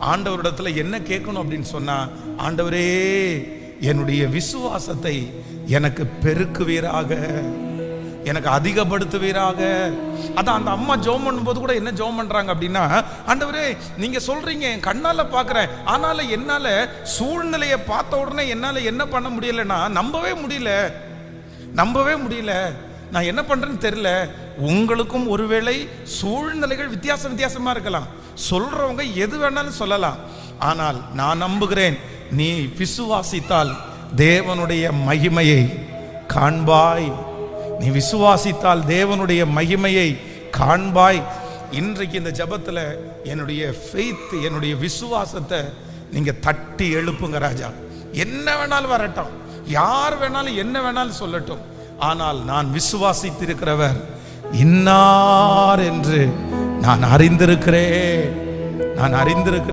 ஆண்டவரிடத்துல என்ன கேட்கணும் அப்படின்னு சொன்னா ஆண்டவரே என்னுடைய விசுவாசத்தை எனக்கு பெருக்குவீராக எனக்கு அதிகப்படுத்துவீராக. அதான் அந்த அம்மா ஜோம் பண்ணும்போது கூட என்ன ஜோம் பண்ணுறாங்க அப்படின்னா ஆண்டவரே நீங்கள் சொல்கிறீங்க என் கண்ணால் பார்க்குறேன் ஆனாலும் என்னால் சூழ்நிலையை பார்த்த உடனே என்னால் என்ன பண்ண முடியலன்னா நம்பவே முடியல. நம்பவே முடியல. நான் என்ன பண்ணுறேன்னு தெரில உங்களுக்கும் ஒருவேளை சூழ்நிலைகள் வித்தியாசம் வித்தியாசமாக இருக்கலாம். சொல்கிறவங்க எது வேணாலும் சொல்லலாம். ஆனால் நான் நம்புகிறேன் நீ விசுவாசித்தால் தேவனுடைய மகிமையை காண்பாய். நீ விசுவாசித்தால் தேவனுடைய மகிமையை காண்பாய். இன்றைக்கு இந்த ஜபத்தில் என்னுடைய ஃபெய்த் என்னுடைய விசுவாசத்தை நீங்கள் தட்டி எழுப்புங்க ராஜா. என்ன வேணாலும் வரட்டும். யார் வேணாலும் என்ன வேணாலும் சொல்லட்டும். ஆனால் நான் விசுவாசித்திருக்கிறவர் இன்னார் என்று நான் அறிந்திருக்கிறேன். நான் அறிந்திருக்கிறேன்.